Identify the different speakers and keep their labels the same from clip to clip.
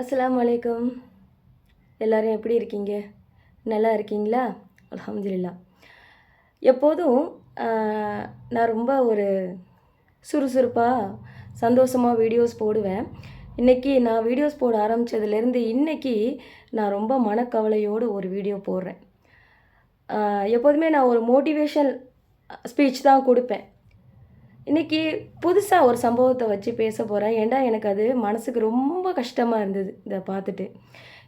Speaker 1: அஸ்லாம் வலைக்கம் எல்லோரும் எப்படி இருக்கீங்க நல்லா இருக்கீங்களா அலமதுல்லா எப்போதும் நான் ரொம்ப ஒரு சுறுசுறுப்பாக சந்தோஷமாக வீடியோஸ் போடுவேன் இன்றைக்கி நான் வீடியோஸ் போட ஆரம்பித்ததுலேருந்து இன்றைக்கி நான் ரொம்ப மனக்கவலையோடு ஒரு வீடியோ போடுறேன் எப்போதுமே நான் ஒரு மோட்டிவேஷன் ஸ்பீச் தான் கொடுப்பேன் இன்றைக்கி புதுசாக ஒரு சம்பவத்தை வச்சு பேச போகிறேன் ஏன்டா எனக்கு அது மனசுக்கு ரொம்ப கஷ்டமாக இருந்தது இதை பார்த்துட்டு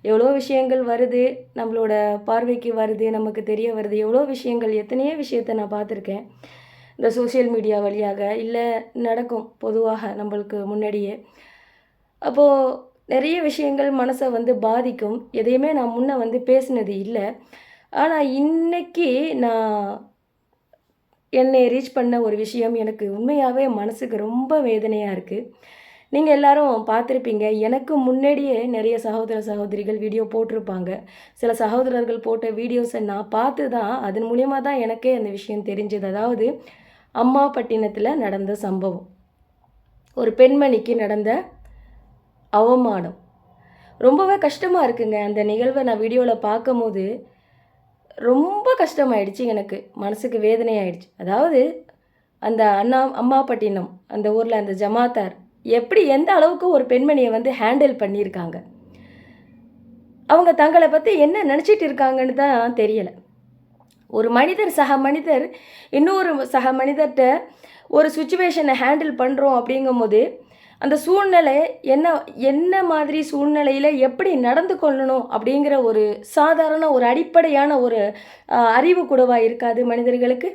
Speaker 1: எவ்வளோ விஷயங்கள் வருது நம்மளோட பார்வைக்கு வருது நமக்கு தெரிய வருது எவ்வளோ விஷயங்கள் எத்தனையோ விஷயத்த நான் பார்த்துருக்கேன் இந்த சோசியல் மீடியா வழியாக இல்லை நடக்கும் பொதுவாக நம்மளுக்கு முன்னாடியே அப்போது நிறைய விஷயங்கள் மனசை வந்து பாதிக்கும் எதையுமே நான் முன்னே வந்து பேசினது இல்லை ஆனால் இன்றைக்கி நான் என்னை ரீச் பண்ண ஒரு விஷயம் எனக்கு உண்மையாகவே மனசுக்கு ரொம்ப வேதனையாக இருக்குது நீங்கள் எல்லாரும் பார்த்துருப்பீங்க எனக்கு முன்னாடியே நிறைய சகோதர சகோதரிகள் வீடியோ போட்டிருப்பாங்க சில சகோதரர்கள் போட்ட வீடியோஸை நான் பார்த்து தான் அதன் மூலியமாக தான் எனக்கே அந்த விஷயம் தெரிஞ்சது அதாவது அம்மாப்பட்டினத்தில் நடந்த சம்பவம் ஒரு பெண்மணிக்கு நடந்த அவமானம் ரொம்பவே கஷ்டமாக இருக்குங்க அந்த நிகழ்வை நான் வீடியோவில் பார்க்கும்போது ரொம்ப கஷ்டமாயிடுச்சு எனக்கு மனசுக்கு வேதனையாயிடுச்சு அதாவது அந்த அண்ணா அம்மாப்பட்டினம் அந்த ஊரில் அந்த ஜமாத்தார் எப்படி எந்த அளவுக்கு ஒரு பெண்மணியை வந்து ஹேண்டில் பண்ணியிருக்காங்க அவங்க தங்களை பற்றி என்ன நினச்சிட்டு இருக்காங்கன்னு தான் தெரியலை ஒரு மனிதர் சக மனிதர் இன்னொரு சக மனிதர்கிட்ட ஒரு சுச்சுவேஷனை ஹேண்டில் பண்ணுறோம் அப்படிங்கும்போது அந்த சூழ்நிலை என்ன என்ன மாதிரி சூழ்நிலையில் எப்படி நடந்து கொள்ளணும் அப்படிங்கிற ஒரு சாதாரண ஒரு அடிப்படையான ஒரு அறிவு கூடவாக இருக்காது மனிதர்களுக்கு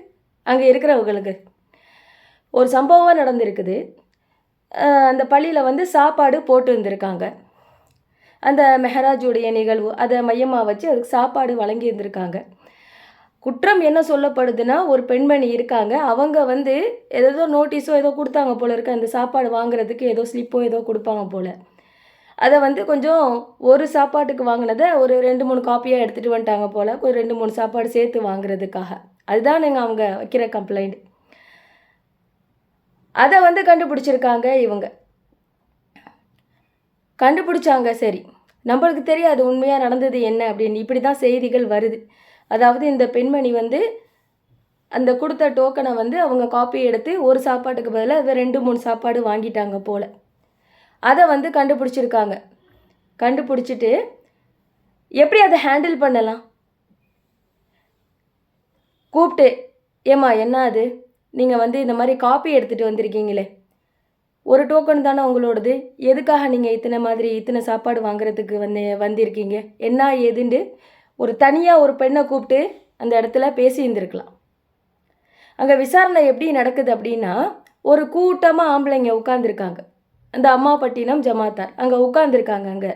Speaker 1: அங்கே இருக்கிறவங்களுக்கு ஒரு சம்பவம் நடந்திருக்குது அந்த பள்ளியில் வந்து சாப்பாடு போட்டு வந்திருக்காங்க அந்த மெஹராஜுடைய நிகழ்வு அதை மையமாக வச்சு அதுக்கு சாப்பாடு வழங்கி இருந்திருக்காங்க குற்றம் என்ன சொல்லப்படுதுன்னா ஒரு பெண்மணி இருக்காங்க அவங்க வந்து ஏதோ நோட்டீஸோ ஏதோ கொடுத்தாங்க போல் இருக்க அந்த சாப்பாடு வாங்குறதுக்கு ஏதோ ஸ்லிப்போ ஏதோ கொடுப்பாங்க போல் அதை வந்து கொஞ்சம் ஒரு சாப்பாட்டுக்கு வாங்கினதை ஒரு ரெண்டு மூணு காப்பியாக எடுத்துகிட்டு வந்துட்டாங்க போல் கொஞ்சம் ரெண்டு மூணு சாப்பாடு சேர்த்து வாங்குறதுக்காக அதுதான் நீங்கள் அவங்க வைக்கிற கம்ப்ளைண்ட் அதை வந்து கண்டுபிடிச்சிருக்காங்க இவங்க கண்டுபிடிச்சாங்க சரி நம்மளுக்கு தெரியாது உண்மையாக நடந்தது என்ன அப்படின்னு இப்படி தான் செய்திகள் வருது அதாவது இந்த பெண்மணி வந்து அந்த கொடுத்த டோக்கனை வந்து அவங்க காப்பி எடுத்து ஒரு சாப்பாட்டுக்கு பதிலாக இதை ரெண்டு மூணு சாப்பாடு வாங்கிட்டாங்க போல் அதை வந்து கண்டுபிடிச்சிருக்காங்க கண்டுபிடிச்சிட்டு எப்படி அதை ஹேண்டில் பண்ணலாம் கூப்பிட்டு ஏம்மா என்ன அது நீங்கள் வந்து இந்த மாதிரி காப்பி எடுத்துகிட்டு வந்திருக்கீங்களே ஒரு டோக்கன் தானே உங்களோடது எதுக்காக நீங்கள் இத்தனை மாதிரி இத்தனை சாப்பாடு வாங்குறதுக்கு வந்து வந்திருக்கீங்க என்ன ஏதுண்டு ஒரு தனியாக ஒரு பெண்ணை கூப்பிட்டு அந்த இடத்துல பேசியிருந்துருக்கலாம் அங்கே விசாரணை எப்படி நடக்குது அப்படின்னா ஒரு கூட்டமாக ஆம்பளைங்க உட்காந்துருக்காங்க அந்த அம்மா பட்டினம் ஜமாத்தார் அங்கே உட்காந்துருக்காங்க அங்கே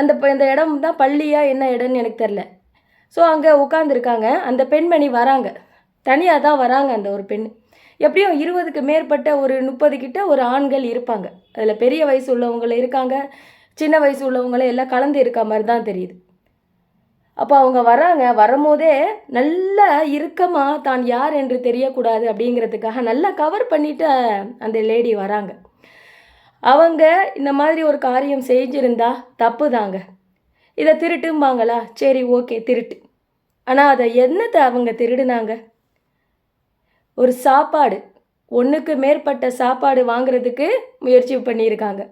Speaker 1: அந்த இந்த இடம் தான் பள்ளியாக என்ன இடம்னு எனக்கு தெரில ஸோ அங்கே உட்காந்துருக்காங்க அந்த பெண்மணி வராங்க தனியாக தான் வராங்க அந்த ஒரு பெண் எப்படியும் இருபதுக்கு மேற்பட்ட ஒரு முப்பது கிட்ட ஒரு ஆண்கள் இருப்பாங்க அதில் பெரிய வயசு உள்ளவங்களை இருக்காங்க சின்ன வயசு உள்ளவங்களே எல்லாம் கலந்து இருக்க மாதிரி தான் தெரியுது அப்போ அவங்க வராங்க வரும்போதே நல்ல இறுக்கமாக தான் யார் என்று தெரியக்கூடாது அப்படிங்கிறதுக்காக நல்லா கவர் பண்ணிட்டு அந்த லேடி வராங்க அவங்க இந்த மாதிரி ஒரு காரியம் செஞ்சுருந்தா தப்பு தாங்க இதை திருட்டும்பாங்களா சரி ஓகே திருட்டு ஆனால் அதை என்னத்தை அவங்க திருடுனாங்க ஒரு சாப்பாடு ஒன்றுக்கு மேற்பட்ட சாப்பாடு வாங்குறதுக்கு முயற்சி பண்ணியிருக்காங்க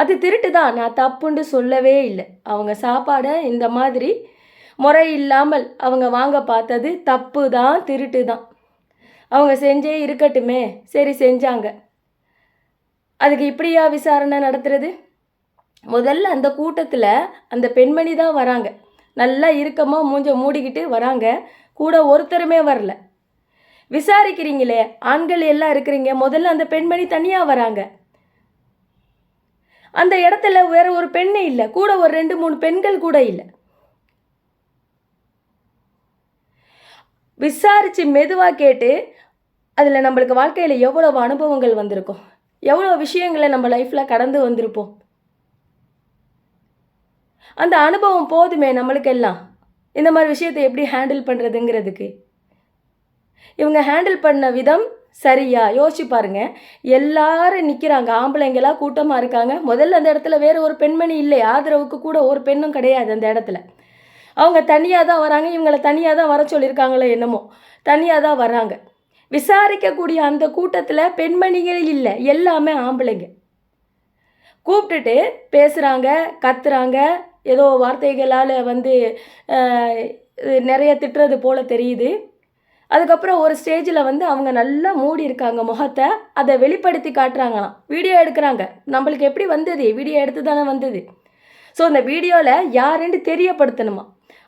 Speaker 1: அது திருட்டு தான் நான் தப்புண்டு சொல்லவே இல்லை அவங்க சாப்பாடை இந்த மாதிரி முறை இல்லாமல் அவங்க வாங்க பார்த்தது தப்பு தான் திருட்டு தான் அவங்க செஞ்சே இருக்கட்டுமே சரி செஞ்சாங்க அதுக்கு இப்படியா விசாரணை நடத்துறது முதல்ல அந்த கூட்டத்தில் அந்த பெண்மணி தான் வராங்க நல்லா இருக்கமாக மூஞ்ச மூடிக்கிட்டு வராங்க கூட ஒருத்தருமே வரல விசாரிக்கிறீங்களே ஆண்கள் எல்லாம் இருக்கிறீங்க முதல்ல அந்த பெண்மணி தனியாக வராங்க அந்த இடத்துல வேறு ஒரு பெண்ணே இல்லை கூட ஒரு ரெண்டு மூணு பெண்கள் கூட இல்லை விசாரித்து மெதுவாக கேட்டு அதில் நம்மளுக்கு வாழ்க்கையில் எவ்வளோ அனுபவங்கள் வந்திருக்கும் எவ்வளோ விஷயங்களை நம்ம லைஃப்பில் கடந்து வந்திருப்போம் அந்த அனுபவம் போதுமே நம்மளுக்கெல்லாம் இந்த மாதிரி விஷயத்தை எப்படி ஹேண்டில் பண்ணுறதுங்கிறதுக்கு இவங்க ஹேண்டில் பண்ண விதம் சரியா யோசிச்சு பாருங்க எல்லாரும் நிற்கிறாங்க ஆம்பளைங்களாம் கூட்டமாக இருக்காங்க முதல்ல அந்த இடத்துல வேறு ஒரு பெண்மணி இல்லை ஆதரவுக்கு கூட ஒரு பெண்ணும் கிடையாது அந்த இடத்துல அவங்க தனியாக தான் வராங்க இவங்களை தனியாக தான் வர சொல்லியிருக்காங்களோ என்னமோ தனியாக தான் வராங்க விசாரிக்கக்கூடிய அந்த கூட்டத்தில் பெண்மணிகள் இல்லை எல்லாமே ஆம்பளைங்க கூப்பிட்டுட்டு பேசுகிறாங்க கத்துறாங்க ஏதோ வார்த்தைகளால் வந்து நிறைய திட்டுறது போல் தெரியுது அதுக்கப்புறம் ஒரு ஸ்டேஜில் வந்து அவங்க நல்லா மூடி இருக்காங்க முகத்தை அதை வெளிப்படுத்தி காட்டுறாங்களாம் வீடியோ எடுக்கிறாங்க நம்மளுக்கு எப்படி வந்தது வீடியோ எடுத்து தானே வந்தது ஸோ அந்த வீடியோவில் யாருன்னு தெரியப்படுத்தணுமா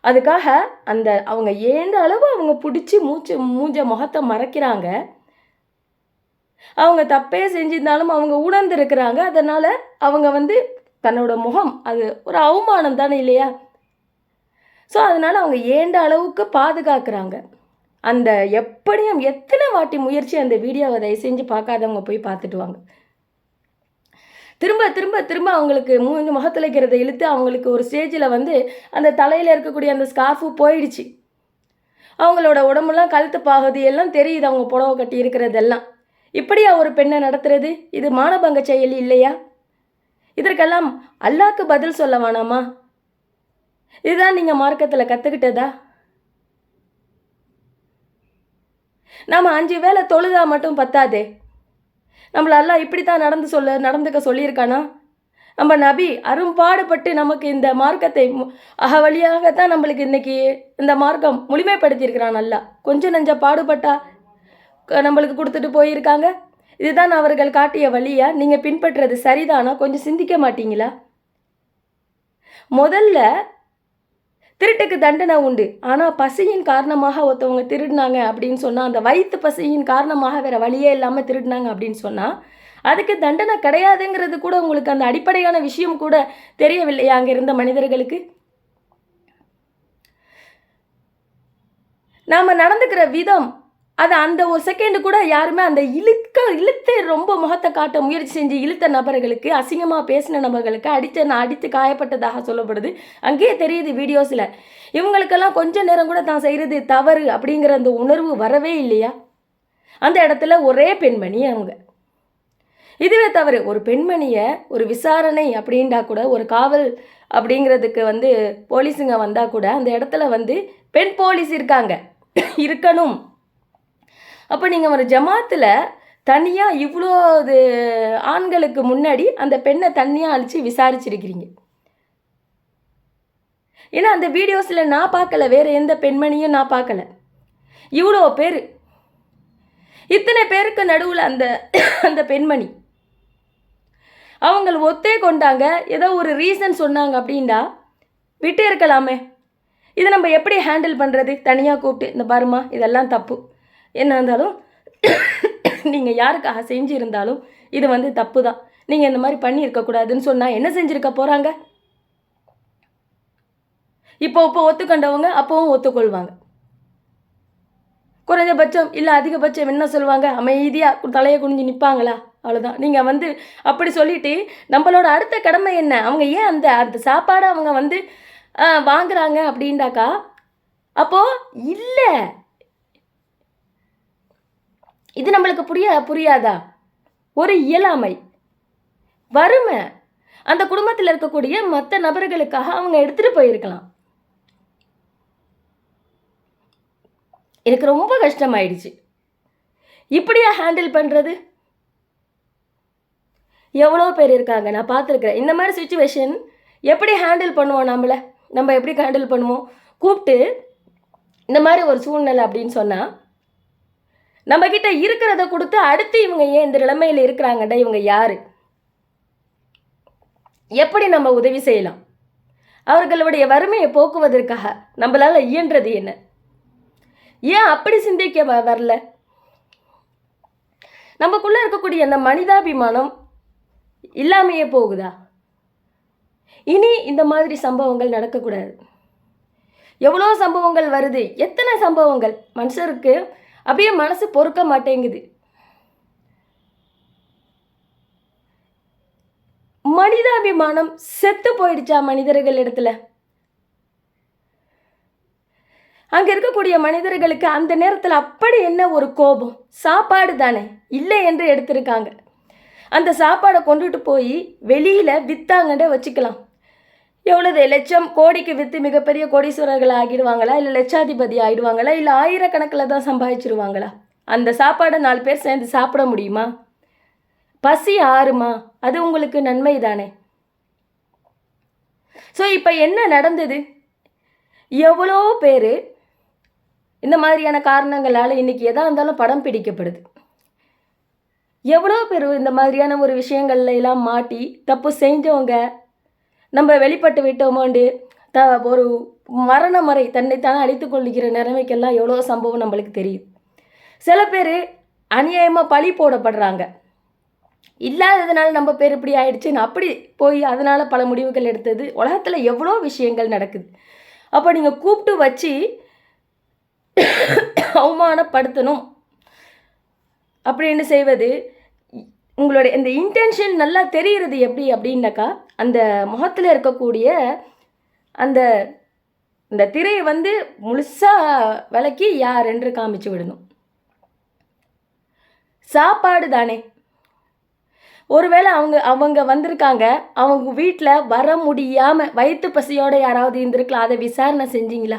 Speaker 1: அதுக்காக அந்த அவங்க ஏந்த அளவு அவங்க பிடிச்சி மூச்சு மூஞ்ச முகத்தை மறைக்கிறாங்க அவங்க தப்பே செஞ்சிருந்தாலும் அவங்க உணர்ந்துருக்கிறாங்க அதனால் அவங்க வந்து தன்னோட முகம் அது ஒரு அவமானம் தானே இல்லையா ஸோ அதனால் அவங்க ஏண்ட அளவுக்கு பாதுகாக்கிறாங்க அந்த எப்படியும் எத்தனை வாட்டி முயற்சி அந்த வீடியோவை தயவு செஞ்சு பார்க்காதவங்க போய் பார்த்துட்டு வாங்க திரும்ப திரும்ப திரும்ப அவங்களுக்கு மூஞ்சு முகத்தில் இழுத்து அவங்களுக்கு ஒரு ஸ்டேஜில் வந்து அந்த தலையில் இருக்கக்கூடிய அந்த ஸ்கார்ஃபு போயிடுச்சு அவங்களோட உடம்புலாம் கழுத்து பாகுது எல்லாம் தெரியுது அவங்க புடவை கட்டி இருக்கிறதெல்லாம் இப்படியா ஒரு பெண்ணை நடத்துறது இது மானபங்க செயலி இல்லையா இதற்கெல்லாம் அல்லாக்கு பதில் சொல்ல வேணாமா இதுதான் நீங்கள் மார்க்கத்தில் கற்றுக்கிட்டதா நாம் அஞ்சு வேலை தொழுதா மட்டும் பத்தாதே நம்மளெல்லாம் இப்படி தான் நடந்து சொல்ல நடந்துக்க சொல்லியிருக்கானா நம்ம நபி அரும்பாடுபட்டு நமக்கு இந்த மார்க்கத்தை அக தான் நம்மளுக்கு இன்றைக்கி இந்த மார்க்கம் முழுமைப்படுத்தியிருக்கிறான் நல்லா கொஞ்சம் நஞ்சம் பாடுபட்டா நம்மளுக்கு கொடுத்துட்டு போயிருக்காங்க இதுதான் அவர்கள் காட்டிய வழியா நீங்கள் பின்பற்றுறது சரிதானா கொஞ்சம் சிந்திக்க மாட்டீங்களா முதல்ல திருட்டுக்கு தண்டனை உண்டு ஆனால் பசியின் காரணமாக ஒருத்தவங்க திருடினாங்க அப்படின்னு சொன்னால் அந்த வயிற்று பசியின் காரணமாக வேற வழியே இல்லாமல் திருடினாங்க அப்படின்னு சொன்னால் அதுக்கு தண்டனை கிடையாதுங்கிறது கூட உங்களுக்கு அந்த அடிப்படையான விஷயம் கூட தெரியவில்லையா அங்கே இருந்த மனிதர்களுக்கு நாம் நடந்துக்கிற விதம் அது அந்த ஒரு செகண்டு கூட யாருமே அந்த இழுக்க இழுத்து ரொம்ப முகத்தை காட்ட முயற்சி செஞ்சு இழுத்த நபர்களுக்கு அசிங்கமாக பேசின நபர்களுக்கு அடித்த அடித்து காயப்பட்டதாக சொல்லப்படுது அங்கேயே தெரியுது வீடியோஸில் இவங்களுக்கெல்லாம் கொஞ்ச நேரம் கூட தான் செய்கிறது தவறு அப்படிங்கிற அந்த உணர்வு வரவே இல்லையா அந்த இடத்துல ஒரே பெண்மணி அவங்க இதுவே தவறு ஒரு பெண்மணியை ஒரு விசாரணை அப்படின்டா கூட ஒரு காவல் அப்படிங்கிறதுக்கு வந்து போலீஸுங்க வந்தால் கூட அந்த இடத்துல வந்து பெண் போலீஸ் இருக்காங்க இருக்கணும் அப்போ நீங்கள் ஒரு ஜமாத்தில் தனியாக இவ்வளோ இது ஆண்களுக்கு முன்னாடி அந்த பெண்ணை தனியாக அழித்து விசாரிச்சிருக்கிறீங்க ஏன்னா அந்த வீடியோஸில் நான் பார்க்கல வேறு எந்த பெண்மணியும் நான் பார்க்கல இவ்வளோ பேர் இத்தனை பேருக்கு நடுவில் அந்த அந்த பெண்மணி அவங்க ஒத்தே கொண்டாங்க ஏதோ ஒரு ரீசன் சொன்னாங்க அப்படின்டா விட்டு இருக்கலாமே இதை நம்ம எப்படி ஹேண்டில் பண்ணுறது தனியாக கூப்பிட்டு இந்த பாருமா இதெல்லாம் தப்பு என்ன இருந்தாலும் நீங்கள் யாருக்காக செஞ்சுருந்தாலும் இது வந்து தப்பு தான் நீங்கள் இந்த மாதிரி பண்ணியிருக்கக்கூடாதுன்னு சொன்னால் என்ன செஞ்சுருக்க போகிறாங்க இப்போ இப்போ ஒத்துக்கண்டவங்க அப்போவும் ஒத்துக்கொள்வாங்க குறைஞ்சபட்சம் இல்லை அதிகபட்சம் என்ன சொல்லுவாங்க அமைதியாக தலையை குனிஞ்சு நிற்பாங்களா அவ்வளோதான் நீங்கள் வந்து அப்படி சொல்லிட்டு நம்மளோட அடுத்த கடமை என்ன அவங்க ஏன் அந்த அந்த சாப்பாடை அவங்க வந்து வாங்குறாங்க அப்படின்டாக்கா அப்போது இல்லை இது நம்மளுக்கு புரிய புரியாதா ஒரு இயலாமை வறுமை அந்த குடும்பத்தில் இருக்கக்கூடிய மற்ற நபர்களுக்காக அவங்க எடுத்துகிட்டு போயிருக்கலாம் எனக்கு ரொம்ப கஷ்டமாயிடுச்சு இப்படியா ஹேண்டில் பண்ணுறது எவ்வளோ பேர் இருக்காங்க நான் பார்த்துருக்குறேன் இந்த மாதிரி சுச்சுவேஷன் எப்படி ஹேண்டில் பண்ணுவோம் நம்மளை நம்ம எப்படி ஹேண்டில் பண்ணுவோம் கூப்பிட்டு இந்த மாதிரி ஒரு சூழ்நிலை அப்படின்னு சொன்னால் நம்மக்கிட்ட இருக்கிறத கொடுத்து அடுத்து இவங்க ஏன் இந்த நிலைமையில இருக்கிறாங்கடா இவங்க யார் எப்படி நம்ம உதவி செய்யலாம் அவர்களுடைய வறுமையை போக்குவதற்காக நம்மளால் இயன்றது என்ன ஏன் அப்படி சிந்திக்க வரல நமக்குள்ள இருக்கக்கூடிய அந்த மனிதாபிமானம் இல்லாமையே போகுதா இனி இந்த மாதிரி சம்பவங்கள் நடக்கக்கூடாது எவ்வளோ சம்பவங்கள் வருது எத்தனை சம்பவங்கள் மனுஷருக்கு அப்படியே மனசு பொறுக்க மாட்டேங்குது மனிதாபிமானம் செத்து போயிடுச்சா மனிதர்கள் இடத்துல அங்கே இருக்கக்கூடிய மனிதர்களுக்கு அந்த நேரத்தில் அப்படி என்ன ஒரு கோபம் சாப்பாடு தானே இல்லை என்று எடுத்திருக்காங்க அந்த சாப்பாடை கொண்டுட்டு போய் வெளியில் வித்தாங்கன்ற வச்சுக்கலாம் எவ்வளவு லட்சம் கோடிக்கு விற்று மிகப்பெரிய கோடீஸ்வரர்கள் ஆகிடுவாங்களா இல்லை லட்சாதிபதி ஆகிடுவாங்களா இல்லை ஆயிரக்கணக்கில் தான் சம்பாதிச்சிருவாங்களா அந்த சாப்பாடை நாலு பேர் சேர்ந்து சாப்பிட முடியுமா பசி ஆறுமா அது உங்களுக்கு நன்மை தானே ஸோ இப்போ என்ன நடந்தது எவ்வளோ பேர் இந்த மாதிரியான காரணங்களால் இன்றைக்கி எதாக இருந்தாலும் படம் பிடிக்கப்படுது எவ்வளோ பேர் இந்த மாதிரியான ஒரு விஷயங்கள்ல எல்லாம் மாட்டி தப்பு செஞ்சவங்க நம்ம வெளிப்பட்டு விட்டோமோண்டு த ஒரு மரண முறை தன்னைத்தானே அழித்து கொள்ளுகிற நிலைமைக்கெல்லாம் எவ்வளோ சம்பவம் நம்மளுக்கு தெரியும் சில பேர் அநியாயமாக பழி போடப்படுறாங்க இல்லாததுனால நம்ம பேர் இப்படி நான் அப்படி போய் அதனால் பல முடிவுகள் எடுத்தது உலகத்தில் எவ்வளோ விஷயங்கள் நடக்குது அப்போ நீங்கள் கூப்பிட்டு வச்சு அவமானப்படுத்தணும் அப்படின்னு செய்வது உங்களுடைய இந்த இன்டென்ஷன் நல்லா தெரிகிறது எப்படி அப்படின்னாக்கா அந்த முகத்தில் இருக்கக்கூடிய அந்த இந்த திரையை வந்து முழுசாக விளக்கி யார் என்று காமிச்சு விடணும் சாப்பாடு தானே ஒருவேளை அவங்க அவங்க வந்திருக்காங்க அவங்க வீட்டில் வர முடியாமல் வயிற்று பசியோடு யாராவது இருந்திருக்கலாம் அதை விசாரணை செஞ்சீங்களா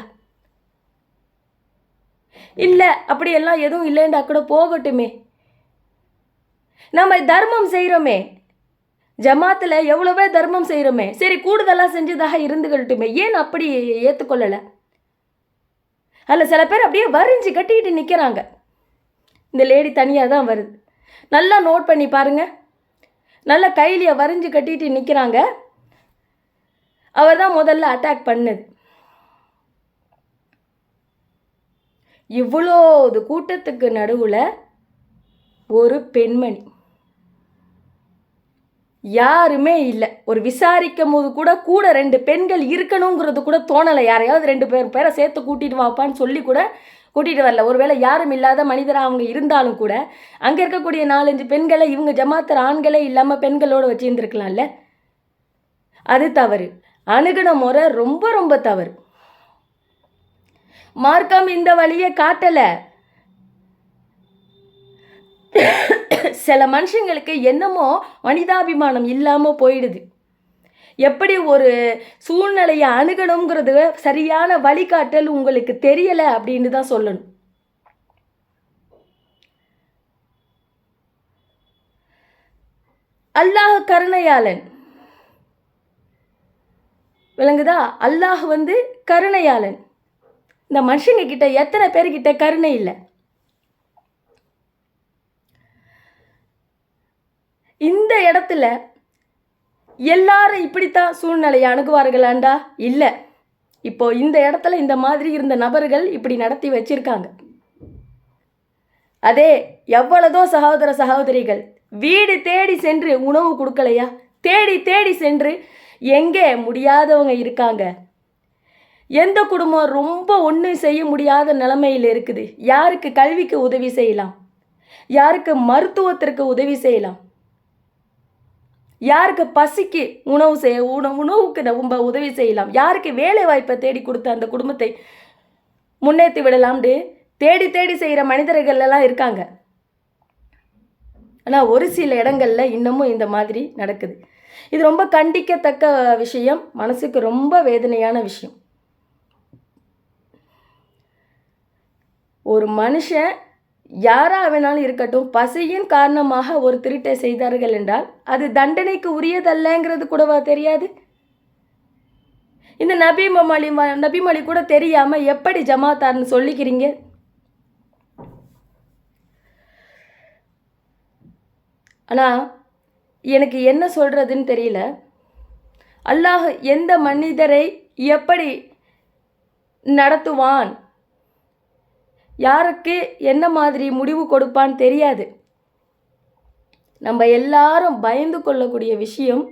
Speaker 1: இல்லை அப்படியெல்லாம் எதுவும் இல்லைண்டா கூட போகட்டுமே நம்ம தர்மம் செய்கிறோமே ஜமாத்தில் எவ்வளவே தர்மம் செய்கிறோமே சரி கூடுதலாக செஞ்சதாக இருந்துகட்டுமே ஏன் அப்படி ஏற்றுக்கொள்ளலை அதில் சில பேர் அப்படியே வரிஞ்சு கட்டிக்கிட்டு நிற்கிறாங்க இந்த லேடி தனியாக தான் வருது நல்லா நோட் பண்ணி பாருங்கள் நல்லா கைலியை வரைஞ்சி கட்டிட்டு நிற்கிறாங்க அவர் தான் முதல்ல அட்டாக் பண்ணது இவ்வளோ கூட்டத்துக்கு நடுவில் ஒரு பெண்மணி யாருமே இல்லை ஒரு விசாரிக்கும் போது கூட கூட ரெண்டு பெண்கள் இருக்கணுங்கிறது கூட தோணலை யாரையாவது ரெண்டு பேர் பேரை சேர்த்து கூட்டிகிட்டு வாப்பான்னு சொல்லி கூட கூட்டிகிட்டு வரல ஒருவேளை யாரும் இல்லாத மனிதராக அவங்க இருந்தாலும் கூட அங்கே இருக்கக்கூடிய நாலஞ்சு பெண்களை இவங்க ஜமாத்தர் ஆண்களே இல்லாமல் பெண்களோடு வச்சுருந்துருக்கலாம்ல அது தவறு அணுகுன முறை ரொம்ப ரொம்ப தவறு மார்க்கம் இந்த வழியை காட்டலை சில மனுஷங்களுக்கு என்னமோ மனிதாபிமானம் இல்லாமல் போயிடுது எப்படி ஒரு சூழ்நிலையை அணுகணுங்கிறது சரியான வழிகாட்டல் உங்களுக்கு தெரியலை அப்படின்னு தான் சொல்லணும் அல்லாஹ் கருணையாளன் விளங்குதா அல்லாஹ் வந்து கருணையாளன் இந்த மனுஷங்க கிட்ட எத்தனை பேர்கிட்ட கருணை இல்லை இந்த இடத்துல எல்லாரும் இப்படித்தான் சூழ்நிலையை அணுகுவார்களாண்டா இல்லை இப்போ இந்த இடத்துல இந்த மாதிரி இருந்த நபர்கள் இப்படி நடத்தி வச்சிருக்காங்க அதே எவ்வளதோ சகோதர சகோதரிகள் வீடு தேடி சென்று உணவு கொடுக்கலையா தேடி தேடி சென்று எங்கே முடியாதவங்க இருக்காங்க எந்த குடும்பம் ரொம்ப ஒன்றும் செய்ய முடியாத நிலைமையில் இருக்குது யாருக்கு கல்விக்கு உதவி செய்யலாம் யாருக்கு மருத்துவத்திற்கு உதவி செய்யலாம் யாருக்கு பசிக்கு உணவு செய்ய உணவு உணவுக்கு ரொம்ப உதவி செய்யலாம் யாருக்கு வேலை வாய்ப்பை தேடி கொடுத்த அந்த குடும்பத்தை முன்னேற்றி விடலாம்னு தேடி தேடி செய்கிற மனிதர்கள் எல்லாம் இருக்காங்க ஆனால் ஒரு சில இடங்களில் இன்னமும் இந்த மாதிரி நடக்குது இது ரொம்ப கண்டிக்கத்தக்க விஷயம் மனசுக்கு ரொம்ப வேதனையான விஷயம் ஒரு மனுஷன் யாராக வேணாலும் இருக்கட்டும் பசியின் காரணமாக ஒரு திருட்டை செய்தார்கள் என்றால் அது தண்டனைக்கு உரியதல்லங்கிறது கூடவா தெரியாது இந்த நபிமலி நபிமலி கூட தெரியாமல் எப்படி ஜமாத்தார்னு சொல்லிக்கிறீங்க ஆனால் எனக்கு என்ன சொல்கிறதுன்னு தெரியல அல்லாஹ் எந்த மனிதரை எப்படி நடத்துவான் யாருக்கு என்ன மாதிரி முடிவு கொடுப்பான்னு தெரியாது நம்ம எல்லாரும் பயந்து கொள்ளக்கூடிய விஷயம்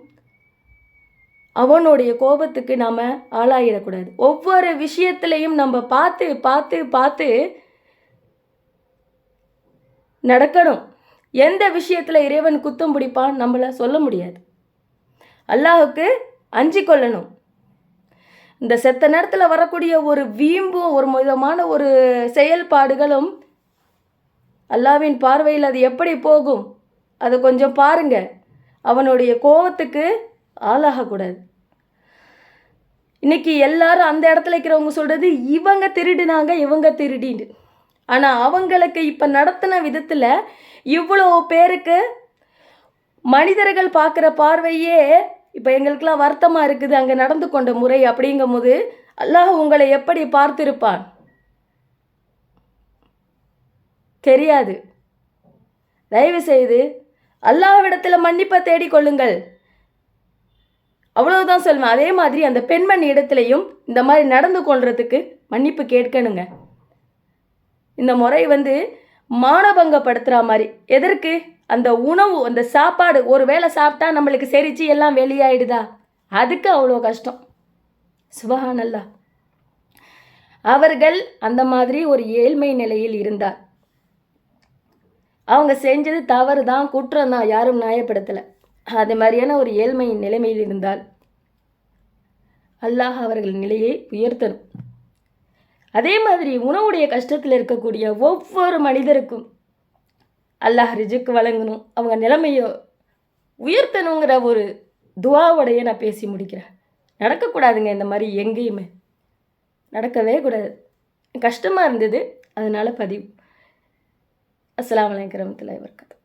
Speaker 1: அவனுடைய கோபத்துக்கு நாம் ஆளாகிடக்கூடாது ஒவ்வொரு விஷயத்துலையும் நம்ம பார்த்து பார்த்து பார்த்து நடக்கணும் எந்த விஷயத்தில் இறைவன் குத்தம் பிடிப்பான் நம்மளை சொல்ல முடியாது அல்லாஹுக்கு அஞ்சு கொள்ளணும் இந்த செத்த நேரத்தில் வரக்கூடிய ஒரு வீம்பும் ஒரு விதமான ஒரு செயல்பாடுகளும் அல்லாவின் பார்வையில் அது எப்படி போகும் அதை கொஞ்சம் பாருங்க அவனுடைய கோபத்துக்கு ஆளாகக்கூடாது இன்னைக்கு எல்லாரும் அந்த இடத்துல இருக்கிறவங்க சொல்கிறது இவங்க திருடினாங்க இவங்க திருடின் ஆனால் அவங்களுக்கு இப்போ நடத்தின விதத்தில் இவ்வளோ பேருக்கு மனிதர்கள் பார்க்குற பார்வையே இப்போ எங்களுக்கெல்லாம் வருத்தமாக இருக்குது அங்கே நடந்து கொண்ட முறை அப்படிங்கும் போது அல்லாஹ் உங்களை எப்படி பார்த்திருப்பான் தெரியாது தயவு செய்து அல்லாஹ்விடத்தில் மன்னிப்பை தேடிக்கொள்ளுங்கள் அவ்வளவுதான் சொல்லுவேன் அதே மாதிரி அந்த பெண்மணி இடத்துலையும் இந்த மாதிரி நடந்து கொள்றதுக்கு மன்னிப்பு கேட்கணுங்க இந்த முறை வந்து மானபங்கப்படுத்துகிற மாதிரி எதற்கு அந்த உணவு அந்த சாப்பாடு ஒரு வேளை சாப்பிட்டா நம்மளுக்கு செரிச்சு எல்லாம் வெளியாயிடுதா அதுக்கு அவ்வளோ கஷ்டம் சுபஹானல்லா அவர்கள் அந்த மாதிரி ஒரு ஏழ்மை நிலையில் இருந்தார் அவங்க செஞ்சது தவறு தான் குற்றம் தான் யாரும் நியாயப்படுத்தலை அது மாதிரியான ஒரு ஏழ்மையின் நிலைமையில் இருந்தால் அல்லாஹ் அவர்கள் நிலையை உயர்த்தணும் அதே மாதிரி உணவுடைய கஷ்டத்தில் இருக்கக்கூடிய ஒவ்வொரு மனிதருக்கும் அல்லாஹ் ரிஜுக்கு வழங்கணும் அவங்க நிலைமையை உயர்த்தணுங்கிற ஒரு துவாவோடைய நான் பேசி முடிக்கிறேன் நடக்கக்கூடாதுங்க இந்த மாதிரி எங்கேயுமே நடக்கவே கூடாது கஷ்டமாக இருந்தது அதனால் பதிவு அஸ்லாம் இவர் கதை